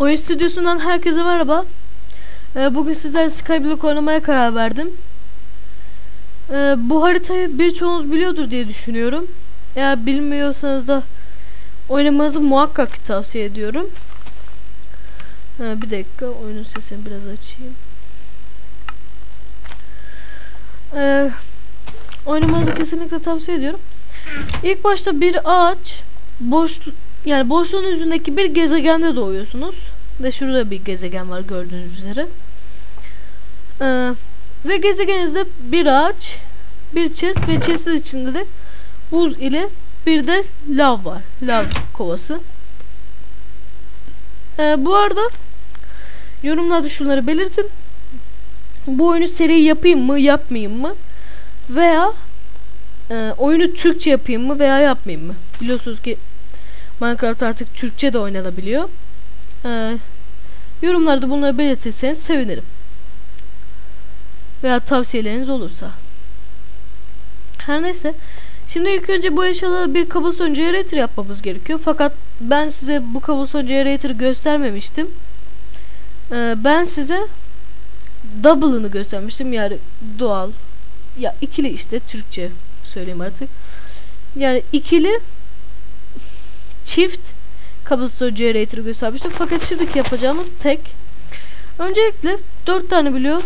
Oyun stüdyosundan herkese merhaba. Ee, bugün sizlerle Skyblock oynamaya karar verdim. Ee, bu haritayı birçoğunuz biliyordur diye düşünüyorum. Eğer bilmiyorsanız da oynamanızı muhakkak tavsiye ediyorum. Ee, bir dakika oyunun sesini biraz açayım. Ee, oynamanızı kesinlikle tavsiye ediyorum. İlk başta bir ağaç boş yani boşluğun üzerindeki bir gezegende doğuyorsunuz. Ve şurada bir gezegen var gördüğünüz üzere. Ee, ve gezegeninizde bir ağaç, bir chest ve chestin içinde de buz ile bir de lav var. Lav kovası. Ee, bu arada yorumlarda şunları belirtin. Bu oyunu seri yapayım mı, yapmayayım mı? Veya e, oyunu Türkçe yapayım mı veya yapmayayım mı? Biliyorsunuz ki Minecraft artık Türkçe de oynanabiliyor. Ee, yorumlarda bunları belirtirseniz sevinirim. Veya tavsiyeleriniz olursa. Her neyse. Şimdi ilk önce bu eşyalara bir cobblestone generator yapmamız gerekiyor. Fakat ben size bu cobblestone generator'ı göstermemiştim. Ee, ben size double'ını göstermiştim. Yani doğal. Ya ikili işte Türkçe söyleyeyim artık. Yani ikili çift cobblestone generator'ı göstermiştim. Fakat şimdiki yapacağımız tek. Öncelikle 4 tane biliyor.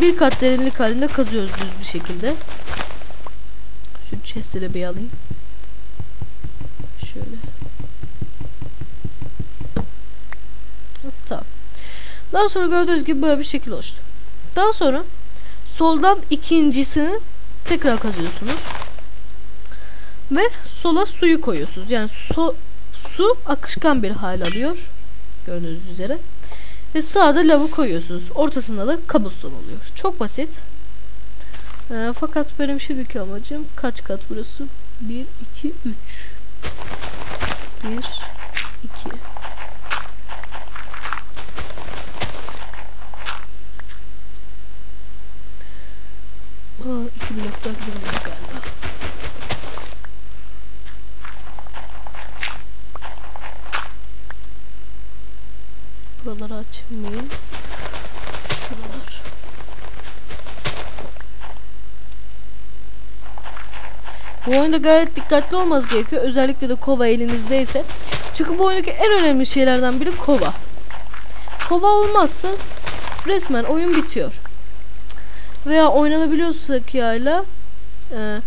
Bir kat derinlik halinde kazıyoruz düz bir şekilde. Şu chest'i bir alayım. Şöyle. Tamam. Daha sonra gördüğünüz gibi böyle bir şekil oluştu. Daha sonra soldan ikincisini tekrar kazıyorsunuz. Ve sola suyu koyuyorsunuz. Yani so su akışkan bir hal alıyor. Gördüğünüz üzere. Ve sağda lavı koyuyorsunuz. Ortasında da kabuston oluyor. Çok basit. Ee, fakat benim şimdiki amacım kaç kat burası? 1, 2, 3. 1, 2. Aa, iki blok daha gidelim Buraları açmayayım. Şuralar. Bu oyunda gayet dikkatli olmanız gerekiyor. Özellikle de kova elinizdeyse. Çünkü bu oyundaki en önemli şeylerden biri kova. Kova olmazsa resmen oyun bitiyor. Veya oynanabiliyorsak yayla e,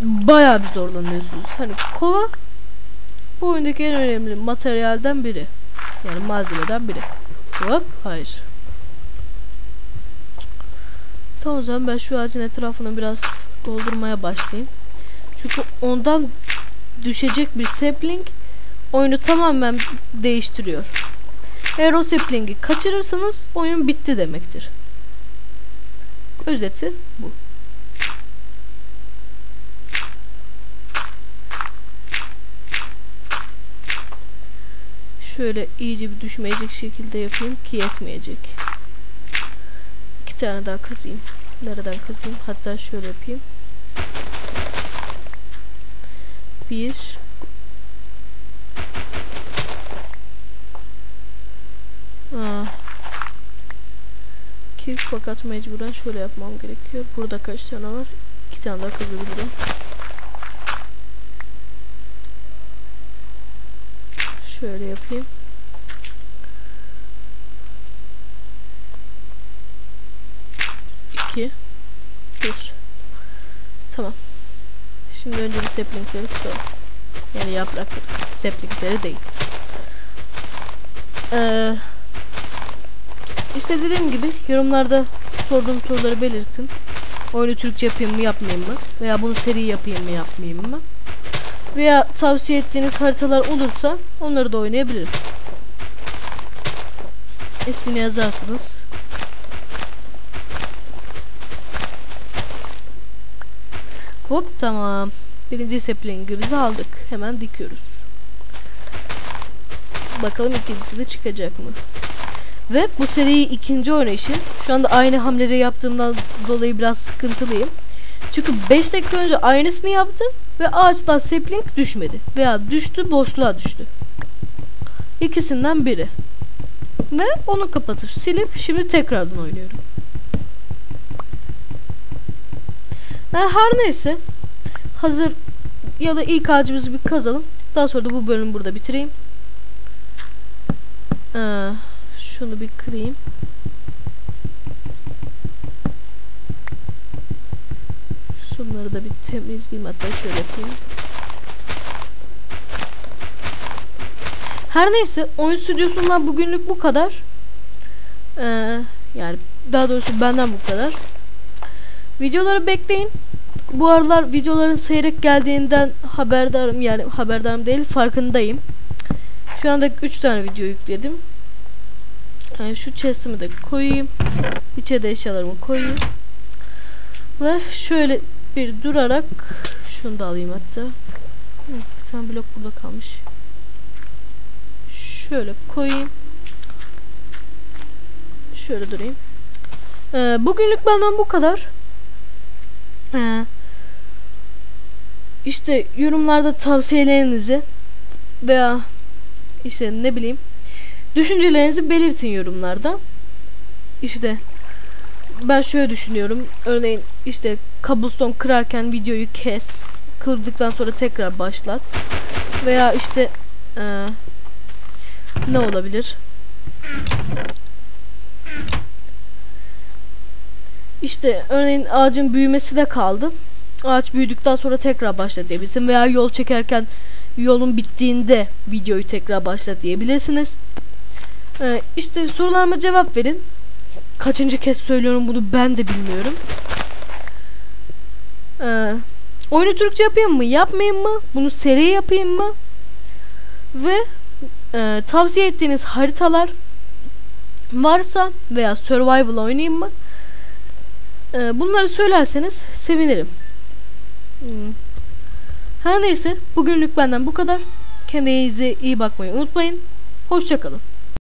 bayağı bir zorlanıyorsunuz. Hani kova bu oyundaki en önemli materyalden biri. Yani malzemeden biri. Hop hayır. Tamam o zaman ben şu ağacın etrafını biraz doldurmaya başlayayım. Çünkü ondan düşecek bir sapling oyunu tamamen değiştiriyor. Eğer o sapling'i kaçırırsanız oyun bitti demektir. Özeti bu. Şöyle iyice bir düşmeyecek şekilde yapayım ki yetmeyecek. İki tane daha kazayım. Nereden kazayım? Hatta şöyle yapayım. Bir. Aa. İki fakat mecburen şöyle yapmam gerekiyor. Burada kaç tane var? İki tane daha kazabilirim. Şöyle yapayım. İki. Bir. Tamam. Şimdi önce bir saplingleri tutalım. Yani yaprakları. Saplingleri değil. Ee, işte dediğim gibi yorumlarda sorduğum soruları belirtin. Oyunu Türkçe yapayım mı yapmayayım mı? Veya bunu seri yapayım mı yapmayayım mı? Veya tavsiye ettiğiniz haritalar olursa onları da oynayabilirim. İsmini yazarsınız. Hop tamam. Birinci saplingimizi aldık. Hemen dikiyoruz. Bakalım ikincisi de çıkacak mı? Ve bu seriyi ikinci oynayışım. Şu anda aynı hamleleri yaptığımdan dolayı biraz sıkıntılıyım. Çünkü 5 dakika önce aynısını yaptım ve ağaçtan sapling düşmedi. Veya düştü boşluğa düştü. İkisinden biri. Ve onu kapatıp silip şimdi tekrardan oynuyorum. Ha, her neyse. Hazır ya da ilk ağacımızı bir kazalım. Daha sonra da bu bölümü burada bitireyim. Ee, şunu bir kırayım. Şunları da bir temizleyeyim hatta şöyle yapayım. Her neyse oyun stüdyosundan bugünlük bu kadar. Ee, yani daha doğrusu benden bu kadar. Videoları bekleyin. Bu aralar videoların seyrek geldiğinden haberdarım yani haberdarım değil farkındayım. Şu anda 3 tane video yükledim. Yani şu chest'imi de koyayım. İçe de eşyalarımı koyayım. Ve şöyle bir durarak şunu da alayım hatta. Bir tane blok burada kalmış. Şöyle koyayım. Şöyle durayım. Ee, bugünlük benden bu kadar. Ee, işte yorumlarda tavsiyelerinizi veya işte ne bileyim düşüncelerinizi belirtin yorumlarda. İşte ben şöyle düşünüyorum. Örneğin işte kabuston kırarken videoyu kes. Kırdıktan sonra tekrar başlat. Veya işte ee, ne olabilir? İşte örneğin ağacın büyümesi de kaldı. Ağaç büyüdükten sonra tekrar başlat diyebilirsin. Veya yol çekerken yolun bittiğinde videoyu tekrar başlat diyebilirsiniz. Ee, işte sorularıma cevap verin. Kaçıncı kez söylüyorum bunu ben de bilmiyorum. Ee, oyunu Türkçe yapayım mı? Yapmayayım mı? Bunu seri yapayım mı? Ve e, tavsiye ettiğiniz haritalar varsa veya survival oynayayım mı? E, bunları söylerseniz sevinirim. Hmm. Her neyse bugünlük benden bu kadar. Kendinize iyi bakmayı unutmayın. Hoşçakalın.